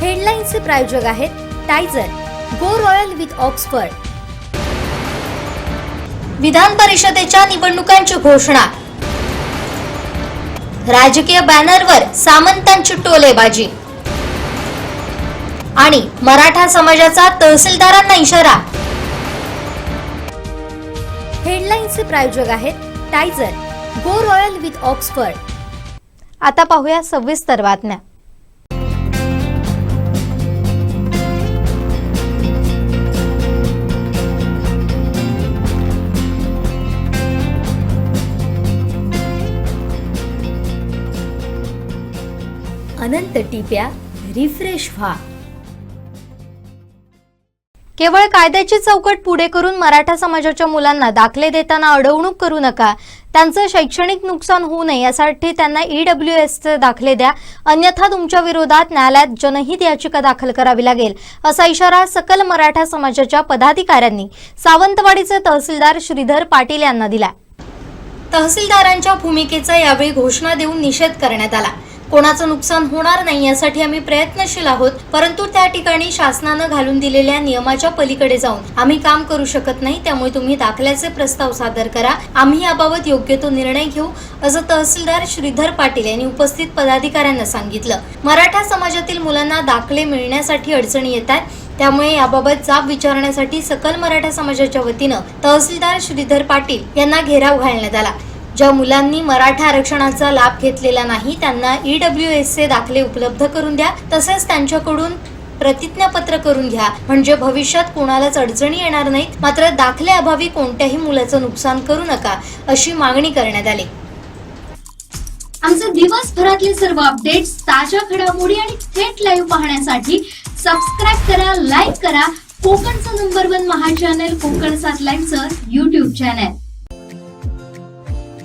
हेडलाईन्सचे प्रायोजक आहेत Tyzer go royal with Oxford. विधान परिषदेच्या निवडणुकांची घोषणा. राजकीय बॅनरवर सामंतांची टोलेबाजी. आणि मराठा समाजाचा तहसीलदारांना इशारा. हेडलाईन्सचे प्रायोजक आहेत Tyzer go royal with Oxford. आता पाहूया सविस्तर बातम्या. अनंत टिप्या रिफ्रेश व्हा. केवळ कायद्याची चौकट पुढे करून मराठा समाजाच्या मुलांना दाखले देताना अडवणूक करू नका. त्यांचं शैक्षणिक नुकसान होऊ नये यासाठी त्यांना ईडब्ल्यू एसचे दाखले द्या. अन्यथा तुमच्या विरोधात न्यायालयात जनहित याचिका दाखल करावी लागेल असा इशारा सकल मराठा समाजाच्या पदाधिकाऱ्यांनी सावंतवाडीचे तहसीलदार श्रीधर पाटील यांना दिला. तहसीलदारांच्या भूमिकेचा यावेळी घोषणा देऊन निषेध करण्यात आला. कोणाचं नुकसान होणार नाही यासाठी आम्ही प्रयत्नशील आहोत परंतु त्या ठिकाणी शासनानं घालून दिलेल्या नियमाच्या पलीकडे जाऊन आम्ही काम करू शकत नाही त्यामुळे तुम्ही दाखल्याचे प्रस्ताव सादर करा. आम्ही याबाबत योग्य तो निर्णय घेऊ असं तहसीलदार श्रीधर पाटील यांनी उपस्थित पदाधिकाऱ्यांना सांगितलं. मराठा समाजातील मुलांना दाखले मिळण्यासाठी अडचणी येतात त्यामुळे याबाबत जाब विचारण्यासाठी सकल मराठा समाजाच्या वतीनं तहसीलदार श्रीधर पाटील यांना घेराव घालण्यात आला. ज्या मुलांनी मराठा आरक्षणाचा लाभ घेतलेला नाही त्यांना ईडब्ल्यू एस चे दाखले उपलब्ध करून द्या. तसेच त्यांच्याकडून प्रतिज्ञापत्र करून घ्या. म्हणजे भविष्यात कोणालाच अडचणी येणार नाहीत. मात्र दाखले अभावी कोणत्याही मुलाचं नुकसान करू नका अशी मागणी करण्यात आली. आमचे दिवसभरातले सर्व अपडेट्स ताज्या घडामोडी आणि थेट लाईव्ह पाहण्यासाठी सबस्क्राईब करा लाईक करा. कोकणचं नंबर वन महा चॅनल कोकण सात लाईनचं YouTube channel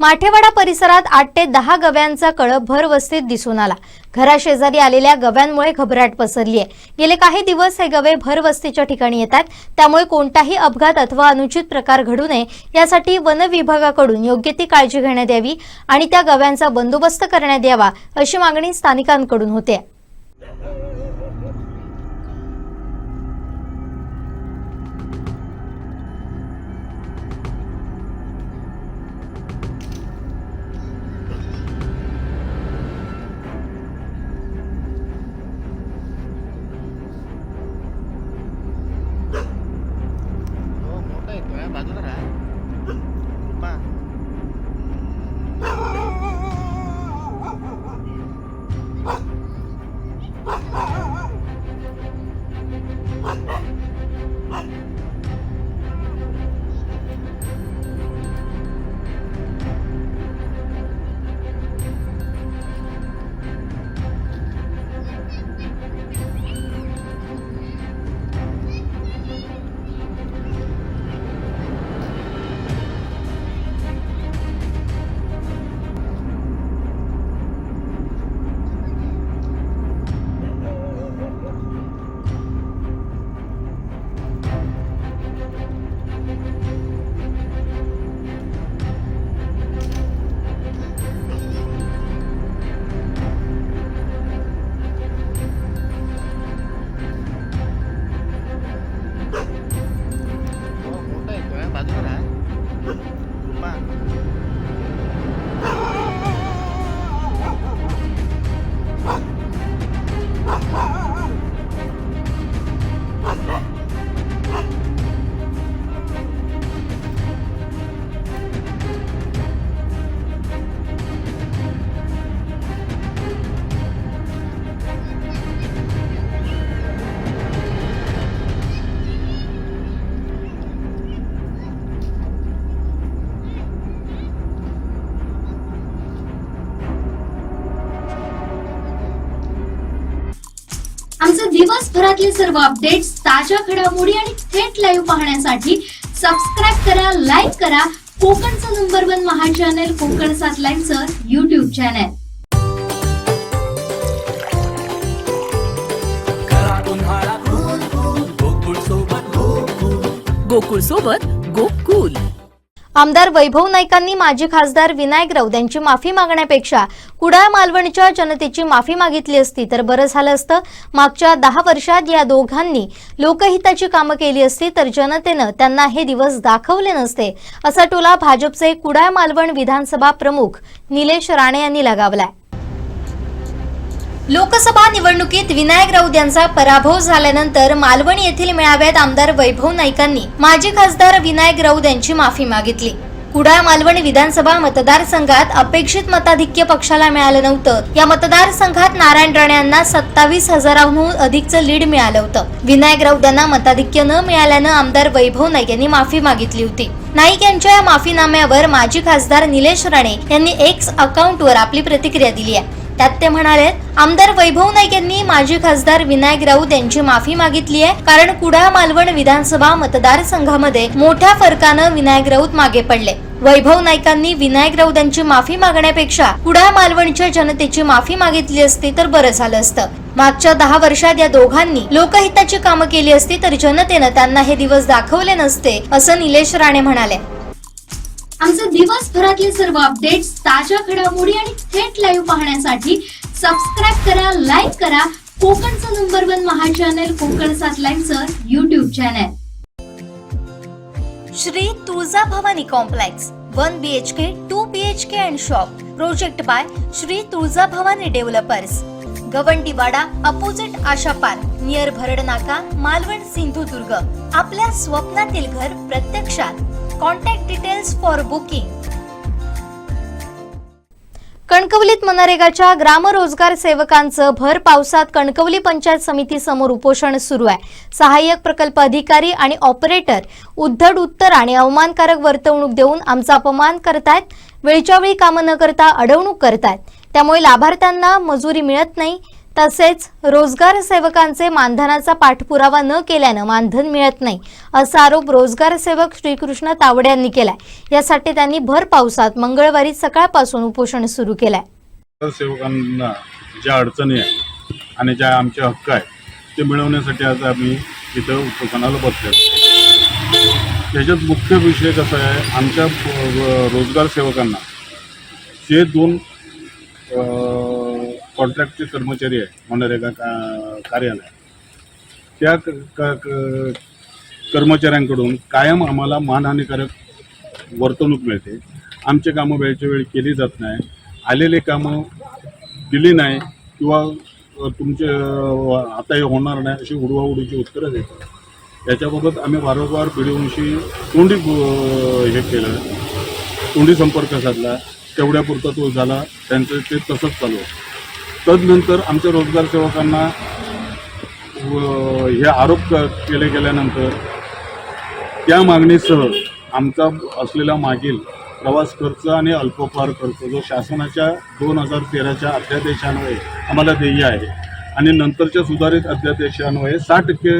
Mathewada परिसरात आठ ते दहा गव्यांचा कळप भर वस्तीत दिसून आला. घराशेजारी आलेल्या गव्यांमुळे घबराट पसरली आहे गेले काही दिवस हे गवे भर वस्तीच्या ठिकाणी येतात. त्यामुळे कोणताही अपघात अथवा अनुचित प्रकार घडू नये यासाठी वन विभागाकडून योग्य ती काळजी घेण्यात यावी आणि त्या गव्यांचा बंदोबस्त करण्यात यावा अशी मागणी स्थानिकांकडून होते. आमचे दिवसभरातले सर्व अपडेट्स ताज्या घडामोडी आणि थेट लाईव्ह पाहण्यासाठी सबस्क्राईब करा लाईक करा. कोकणचं नंबर वन महा चॅनल कोकण सात लाईव्हचं युट्यूब चॅनल गोकुळ. सोबत गोकुल आमदार वैभव नाईकांनी माजी खासदार विनायक राऊत यांची माफी मागण्यापेक्षा कुडाळ मालवणच्या जनतेची माफी मागितली असती तर बरं झालं असतं. मागच्या दहा वर्षात या दोघांनी लोकहिताची कामं केली असती तर जनतेनं त्यांना हे दिवस दाखवले नसते असा टोला भाजपचे कुडाळ मालवण विधानसभा प्रमुख निलेश राणे यांनी लगावलाय. लोकसभा निवडणुकीत विनायक राऊत यांचा पराभव झाल्यानंतर मालवण येथील मेळाव्यात आमदार वैभव नाईकांनी माजी खासदार विनायक राऊत यांची माफी मागितली. कुडाळ मालवण विधानसभा मतदारसंघात अपेक्षित मताधिक्य पक्षाला मिळालं नव्हतं. या मतदारसंघात नारायण राणे यांना सत्तावीस हजारांहून अधिकचं लीड मिळालं होतं. विनायक राऊत यांना मताधिक्य न मिळाल्यानं आमदार वैभव नाईक यांनी माफी मागितली होती. नाईक यांच्या या माफीनाम्यावर माजी खासदार निलेश राणे यांनी एक्स अकाउंटवर आपली प्रतिक्रिया दिली आहे. त्यात ते म्हणाले आमदार वैभव नाईक यांनी माजी खासदार विनायक राऊत यांची माफी मागितली आहे. कारण कुडाळ मालवण विधानसभा मतदारसंघामध्ये मोठ्या फरकानं विनायक राऊत मागे पडले. वैभव नाईकांनी विनायक राऊत यांची माफी मागण्यापेक्षा कुडाळ मालवणच्या जनतेची माफी मागितली असती तर बरं झालं असतं. मागच्या दहा वर्षात या दोघांनी लोकहिताची कामं केली असती तर जनतेनं त्यांना हे दिवस दाखवले नसते असं निलेश राणे म्हणाले. आमचे दिवसभरातले सर्व अपडेट्स ताज्या घडामोडी आणि थेट लाईव्ह पाहण्यासाठी सबस्क्राईब करा लाईक करा. कोकणचं नंबर वन महा channel Konkan सातलाईनचं YouTube channel Shri Tulja Bhavani complex one B H K two B H K and shop project by Shri Tulja Bhavani developers Gavandiwada opposite Asha park near Bharad Naka Malvan Sindhudurg. आपल्या स्वप्नातील घर प्रत्यक्षात. Contact details for booking कणकवलीत मनरेगाच्या ग्रामरोजगार सेवकांचं भर पावसात कणकवली पंचायत समिती समोर उपोषण सुरू आहे. सहाय्यक प्रकल्प अधिकारी आणि ऑपरेटर उद्धड उत्तर आणि अवमानकारक वर्तवणूक देऊन आमचा अपमान करतायत. वेळच्या वेळी कामं न करता अडवणूक करतायत. त्यामुळे लाभार्थ्यांना मजुरी मिळत नाही. तसेच रोजगार सेवकांचे मानधनाचा पाठपुरावा न केल्यानं मानधन मिळत नाही असा आरोप रोजगार सेवक श्रीकृष्ण तावडे यांनी केलाय. यासाठी त्यांनी भर पावसात मंगळवारी सकाळपासून उपोषण सुरू केलंय. सेवकांना ज्या अडचणी आहेत आणि ज्या आमचे हक्क आहेत ते मिळवण्यासाठी आज आम्ही इथं उपोषणाला बसलो त्याच्यात मुख्य विषय कसा आहे आमच्या रोजगार सेवकांना जे दोन कॉन्ट्रॅक्टचे कर्मचारी आहे मनरेगा का कार्यालय. त्या क- क- क- कर्मचाऱ्यांकडून कायम आम्हाला मानहानिकारक वर्तणूक मिळते. आमचे कामं वेळच्या वेळी केली जात नाही. आलेले कामं दिली नाही किंवा तुमचे आता हे होणार नाही अशी उडवाउडीची उत्तरं देतात. याच्याबाबत आम्ही वारंवार पिढींशी तोंडी हे केलं. तोंडी संपर्क साधला. तेवढ्यापुरता तो झाला. त्यांचं ते तसंच चालू तदनंतर आमच्या रोजगार सेवकांना व- हे आरोप क- केले गेल्यानंतर त्या मागणीसह आमचा असलेला मागील प्रवास खर्च आणि अल्पोपहार खर्च जो शासनाच्या दोन हजार तेराच्या अध्यादेशान्वये आम्हाला देय आहे आणि नंतरच्या सुधारित अध्यादेशान्वये साठ टक्के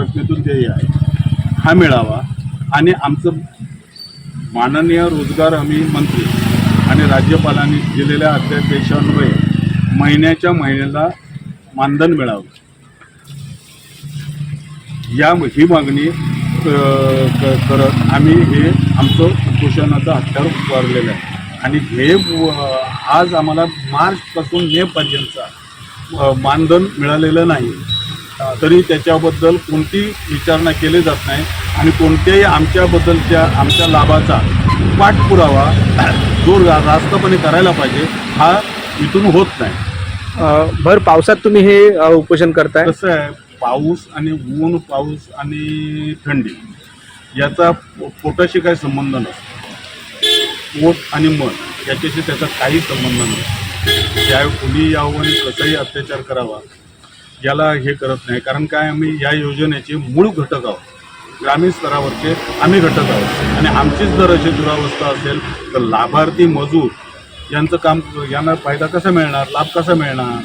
रकमेतून देय आहे. हा मिळावा आणि आमचं माननीय रोजगार हमी मंत्री आणि राज्यपालांनी दिलेल्या अध्यादेशान्वये महिन्याच्या महिन्याला मानधन मिळावं. या ही मागणी करत आम्ही हे आमचं उपोषणाचं हत्यार उभारलेलं आहे. आणि हे आज आम्हाला मार्चपासून मेपर्यंतचा मानधन मिळालेलं नाही. तरी त्याच्याबद्दल कोणती विचारणा केली जात नाही आणि कोणत्याही आमच्याबद्दलच्या आमच्या लाभाचा पाठपुरावा जो रास्तपणे करायला पाहिजे. हा इथून होत नाही. अ, भर पावसात तुम्ही हे अ, उपोषण करताय? कसं आहे पाऊस आणि ऊन पाऊस आणि थंडी याचा पो- पोटाशी काही संबंध नसतो. पोट आणि मन याच्याशी त्याचा काही संबंध नसतो. त्या कुणी यावं आणि कसंही अत्याचार करावा याला हे करत नाही. कारण काय आम्ही या योजनेचे मूळ घटक आहोत. ग्रामीण स्तरावरचे आम्ही घटक आहोत. आणि आमचीच जर अशी दुरावस्था असेल तर लाभार्थी मजूर यांचं काम यांना फायदा कसा मिळणार लाभ कसा मिळणार?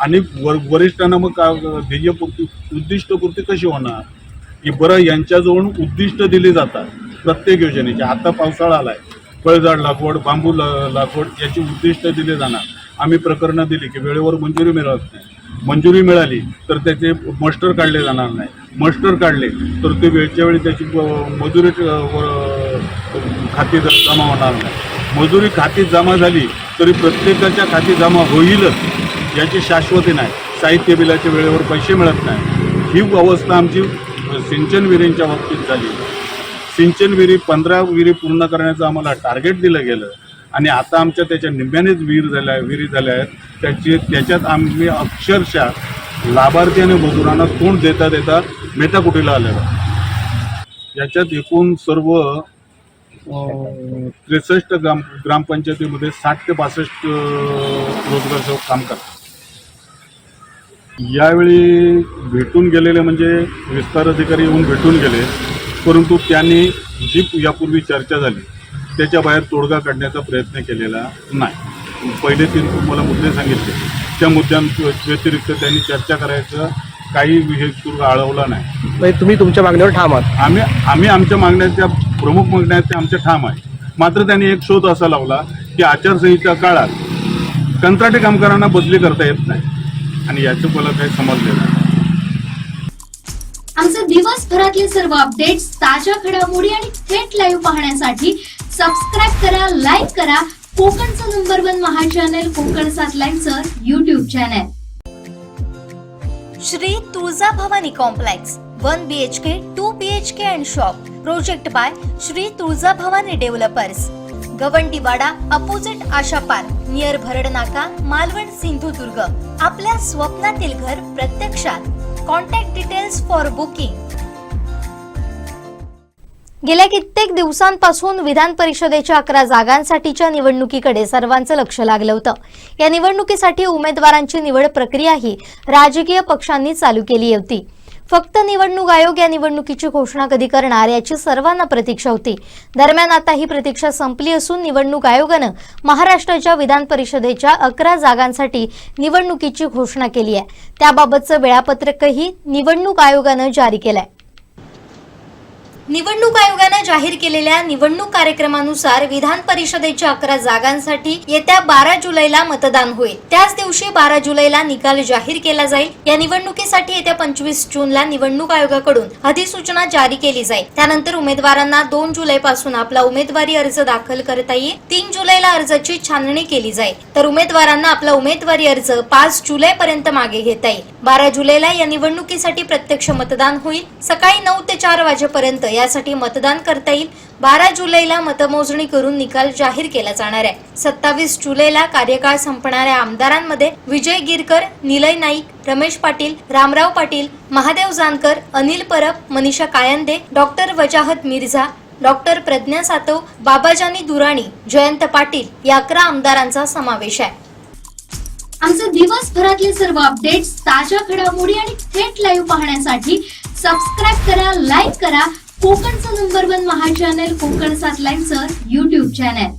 आणि वर वरिष्ठांना मग का ध्येयपूर्ती उद्दिष्टपूर्ती कशी होणार? की बरं यांच्याजवळून उद्दिष्ट दिली जातात प्रत्येक योजनेचे. आता पावसाळा आला आहे फळझाड लागवड बांबू ल लागवड याची उद्दिष्ट दिले जाणार. आम्ही प्रकरणं दिली की वेळेवर मंजुरी मिळत नाही. मंजुरी मिळाली तर त्याचे मस्टर काढले जाणार नाही. मस्टर काढले तर ते वेळच्या वेळी त्याची मजुरी व- खाती जमा होणार नाही. मजुरी खाती जमा झाली तरी प्रत्येकाच्या खाती जमा होईलच याची शाश्वती नाही. साहित्य बिलाच्या वेळेवर पैसे मिळत नाही. ही अवस्था आमची सिंचन विहिरींच्या बाबतीत झाली. सिंचन विहिरी पंधरा विहिरी पूर्ण करण्याचं आम्हाला टार्गेट दिलं गेलं. आणि आता आमच्या त्याच्या निम्म्यानेच विहीर झाल्या विहिरी झाल्या आहेत. त्याची त्याच्यात आम्ही अक्षरशः लाभार्थी आणि मजुरांना तोंड देता देता मेटाकुटीला आलेलो याच्यात एकूण सर्व त्रेसष्ट ग्राम ग्रामपंचायतीमध्ये साठ ते पासष्ट रोजगार सेवक काम करतात. यावेळी भेटून गेलेले म्हणजे विस्तार अधिकारी येऊन भेटून गेले परंतु त्यांनी जी यापूर्वी चर्चा झाली त्याच्या बाहेर तोडगा काढण्याचा प्रयत्न केलेला नाही. पहिले तीन तुम्हाला मुद्दे सांगितले त्या मुद्द्यांव्यतिरिक्त त्यांनी चर्चा करायचं काही हेतू आळवला नाही. म्हणजे तुम्ही तुमच्या मागणीवर ठाम आहात. आम्ही आम्ही आमच्या मागण्या प्रमुख मागण्या आहेत त्या आमच्या ठाम आहे. मात्र त्यांनी एक शोध असा लावला की आचारसंहिता काळात कंत्राटी कामगारांना बदली करता येत नाही आणि याचं मला काही समजलेलं नाही. आमचे दिवसभरातले सर्व अपडेट्स ताज्या घडामोडी आणि थेट लाईव्ह पाहण्यासाठी सबस्क्राईब करा लाईक करा. कोकणचं नंबर वन महा चॅनल कोकण सात लाईव्हचं YouTube channel Shri Tuljabhavani complex one B H K two B H K and shop project by Shri Tuljabhavani developers Gavandiwada opposite Asha park near Bharad Naka Malvan Sindhudurg आपल्या स्वप्नातील घर प्रत्यक्षात contact details for booking गेल्या कित्येक दिवसांपासून विधान परिषदेच्या अकरा जागांसाठीच्या निवडणुकीकडे सर्वांचं लक्ष लागलं होतं. या निवडणुकीसाठी उमेदवारांची निवड प्रक्रियाही राजकीय पक्षांनी चालू केली होती. फक्त निवडणूक आयोग या निवडणुकीची घोषणा कधी करणार याची सर्वांना प्रतीक्षा होती. दरम्यान आता ही प्रतीक्षा संपली असून निवडणूक आयोगानं महाराष्ट्राच्या विधान परिषदेच्या अकरा जागांसाठी निवडणुकीची घोषणा केली आहे. त्याबाबतचं वेळापत्रकही निवडणूक आयोगानं जारी केलंय. निवडणूक आयोगानं जाहीर केलेल्या निवडणूक कार्यक्रमानुसार विधान परिषदेच्या अकरा जागांसाठी येत्या बारा जुलैला मतदान होईल. त्याच दिवशी बारा जुलैला निकाल जाहीर केला जाईल. या निवडणुकीसाठी येत्या पंचवीस जूनला निवडणूक आयोगाकडून अधिसूचना जारी केली जाईल. त्यानंतर उमेदवारांना दोन जुलै पासून आपला उमेदवारी अर्ज दाखल करता येईल. तीन जुलैला अर्जाची छाननी केली जाईल. तर उमेदवारांना आपला उमेदवारी अर्ज पाच जुलै पर्यंत मागे घेता येईल. बारा जुलैला या निवडणुकीसाठी प्रत्यक्ष मतदान होईल. सकाळी नऊ ते चार वाजेपर्यंत यासाठी मतदान करता येईल. बारा जुलैला मतमोजणी करून निकाल जाहीर केला जाणार आहे. सत्तावीस जुलैला कार्यकाळ संपणाऱ्या आमदारांमध्ये विजय गिरकर निलय नाईक रमेश पाटील रामराव पाटील महादेव जानकर अनिल परब मनीषा कायंदे डॉक्टर वजाहत मिर्झा डॉक्टर प्रज्ञा सातव बाबाजानी दुराणी जयंत पाटील या अकरा आमदारांचा समावेश आहे. आमचे दिवसभरातले सर्व अपडेट्स ताज्या घडामोडी आणि थेट लाईव्ह पाहण्यासाठी सबस्क्राईब करा लाईक करा कोकणचं नंबर वन महा चॅनल कोकण सात लाईव्हचं युट्यूब चॅनल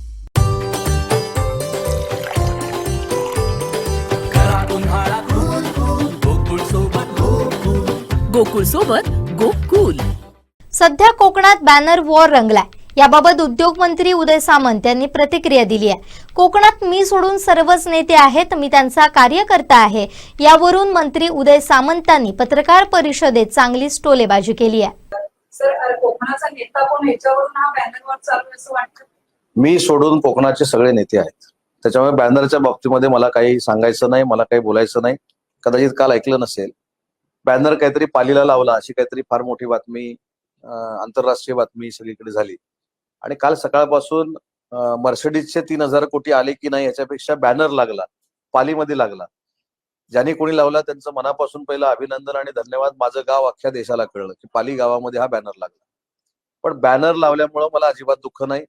गोकुळ सोबत गोकुल. सध्या कोकणात बॅनर वॉर रंगलाय. याबाबत उद्योग मंत्री उदय सामंत यांनी प्रतिक्रिया दिली आहे. कोकणात मी सोडून सर्वच नेते आहेत मी त्यांचा कार्यकर्ता आहे. यावरून मंत्री उदय सामंतांनी पत्रकार परिषदेत चांगली टोलेबाजी केली आहे. सर कोकणाचा नेता कोण? याच्यावरून हा बॅनरवर चालू असं वाटतं? मी सोडून कोकणाचे सगळे नेते आहेत. त्याच्यामुळे बॅनरच्या बाबतीमध्ये मला काही सांगायचं नाही मला काही बोलायचं नाही. कदाचित काल ऐकलं नसेल. बॅनर काहीतरी पालीला लावला अशी काहीतरी फार मोठी बातमी आंतरराष्ट्रीय बातमी सगळीकडे झाली. आणि काल सकाळपासून मर्सिडीजचे तीन हजार कोटी आले की नाही याच्यापेक्षा बॅनर लागला पालीमध्ये लागला. ज्यांनी कोणी लावला त्यांचं मनापासून पहिलं अभिनंदन आणि धन्यवाद माझं गाव अख्ख्या देशाला कळलं की पाली गावामध्ये हा बॅनर लागला. पण बॅनर लावल्यामुळं मला अजिबात दुःख नाही.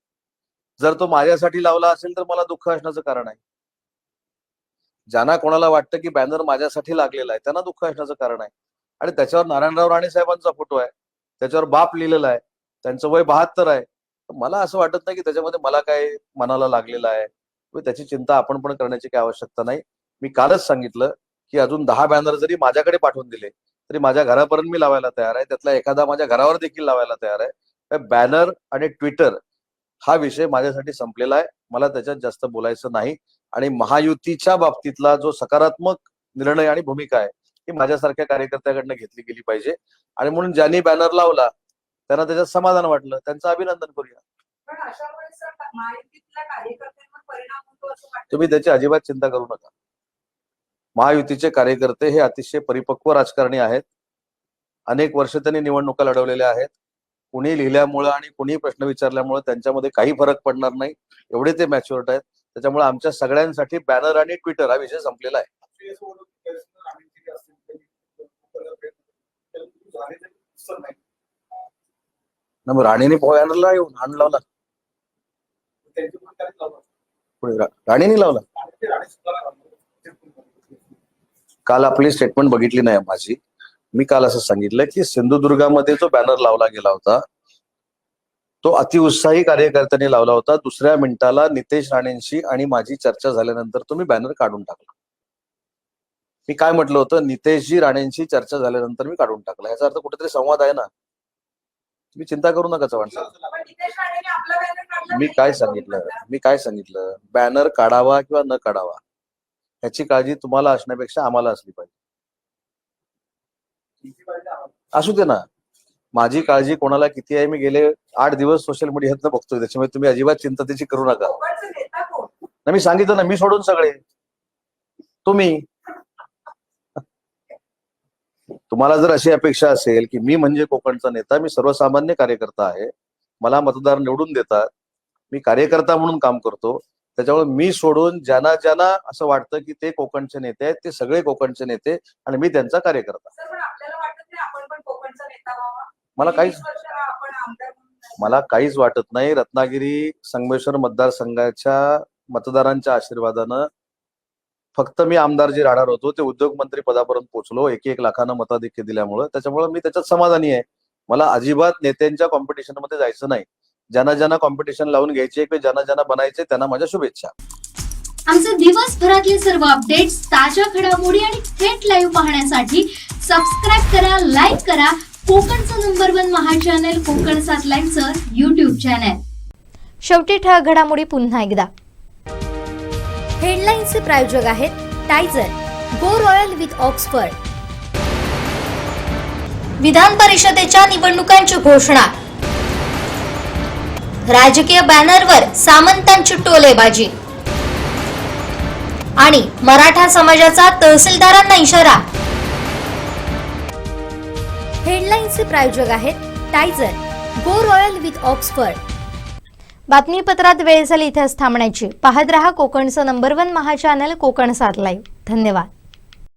जर तो माझ्यासाठी लावला असेल तर मला दुःख असण्याचं कारण आहे. ज्यांना कोणाला वाटतं की बॅनर माझ्यासाठी लागलेला आहे त्यांना दुःख असण्याचं कारण आहे. आणि त्याच्यावर नारायणराव राणे साहेबांचा फोटो आहे त्याच्यावर बाप लिहिलेला आहे त्यांचं वय बहात्तर आहे. मला असं वाटत नाही की त्याच्यामध्ये मला काय मनाला लागलेलं आहे. त्याची चिंता आपण पण करण्याची काही आवश्यकता नाही. मी कालच सांगितलं की अजून दहा बॅनर जरी माझ्याकडे पाठवून दिले तरी माझ्या घरापर्यंत मी लावायला तयार आहे. त्यातला एखादा माझ्या घरावर देखील लावायला तयार आहे. बॅनर आणि ट्विटर हा विषय माझ्यासाठी संपलेला आहे. मला त्याच्यात जास्त बोलायचं नाही. आणि महायुतीच्या बाबतीतला जो सकारात्मक निर्णय आणि भूमिका आहे ती माझ्यासारख्या कार्यकर्त्याकडनं घेतली गेली पाहिजे. आणि म्हणून ज्यांनी बॅनर लावला त्यांना त्याच्यात समाधान वाटलं. त्यांचं अभिनंदन करूया. तुम्ही त्याची अजिबात चिंता करू नका. महायुतीचे कार्यकर्ते हे अतिशय परिपक्व राजकारणी आहेत. अनेक वर्ष त्यांनी निवडणुका लढवलेल्या आहेत. कुणी लिहिल्यामुळं आणि कुणी प्रश्न विचारल्यामुळे त्यांच्यामध्ये काही फरक पडणार नाही. एवढे ते मॅच्युअर्ड आहेत. त्याच्यामुळे आमच्या सगळ्यांसाठी बॅनर आणि ट्विटर हा विषय संपलेला आहे. ना राणीने बॅनरला येऊन हाण लावला. पुढे राणीने लावला. काल आपली स्टेटमेंट बघितली नाही माझी. मी काल असं सांगितलं की सिंधुदुर्गामध्ये जो बॅनर लावला गेला होता तो अतिउत्साही कार्यकर्त्यांनी लावला होता. दुसऱ्या मिनिटाला नितेश राणेंशी आणि माझी चर्चा झाल्यानंतर तुम्ही बॅनर काढून टाकला. मी काय म्हटलं होतं? नितेशजी राणेंशी चर्चा झाल्यानंतर मी काढून टाकला. याचा अर्थ कुठेतरी संवाद आहे ना. तुम्ही चिंता करू नका चव्हाण साहेब. मी काय सांगितलं? मी काय सांगितलं? बॅनर काढावा किंवा न काढावा? ह्याची काळजी तुम्हाला असण्यापेक्षा आम्हाला असली पाहिजे. असू दे ना. माझी काळजी कोणाला किती आहे मी गेले आठ दिवस सोशल मीडियातनं बघतोय त्याच्यामुळे तुम्ही अजिबात चिंता त्याची करू नका. नाही ना मी सांगितलं ना मी सोडून सगळे. तुम्ही. तुम्हाला जर अशी अपेक्षा असेल की मी म्हणजे कोकणचा नेता मी सर्वसामान्य कार्यकर्ता आहे मला मतदार निवडून देतात मी कार्यकर्ता म्हणून काम करतो त्याच्यामुळे मी सोडून ज्यांना ज्यांना असं वाटतं की ते कोकणचे नेते आहेत ते सगळे कोकणचे नेते आणि मी त्यांचा कार्यकर्ता मला काहीच मला काहीच वाटत नाही. रत्नागिरी संगमेश्वर मतदारसंघाच्या मतदारांच्या आशीर्वादानं फक्त मी आमदार जे राहणार होतो ते उद्योगमंत्री पदापर्यंत पोहोचलो. एक एक लाखानं मताधिक्य दिल्यामुळं. त्याच्यामुळे मी त्याच्यात समाधानी आहे. मला अजिबात नेत्यांच्या कॉम्पिटिशनमध्ये जायचं नाही. ज्यांना ज्यांना कॉम्पिटिशन लावून घ्यायचे किंवा ज्यांना ज्यांना बनायचे त्यांना माझ्या शुभेच्छा. आमचे दिवसभरातले सर्व अपडेट्स ताज्या घडामोडी आणि थेट लाईव्ह पाहण्यासाठी सबस्क्राईब करा लाईक करा. कोकणचं नंबर वन महा चॅनल कोकण सात लाईव्हचं युट्यूब चॅनल शेवटी ठळक घडामोडी पुन्हा एकदा. हेडलाईन्सचे प्रायोजक आहेत Tyzer go royal with Oxford विधान परिषदेच्या निवडणुकांची घोषणा. राजकीय बॅनरवर सामंतांची टोलेबाजी आणि मराठा समाजाचा तहसीलदारांना इशारा. हेडलाईन्सचे प्रायोजक आहेत Tyzer go royal with Oxford. बातमीपत्रात वेळ झाली इथेच थांबण्याची. पाहत रहा कोकणचं नंबर वन महा चॅनल कोकण सात लाईव्ह. धन्यवाद.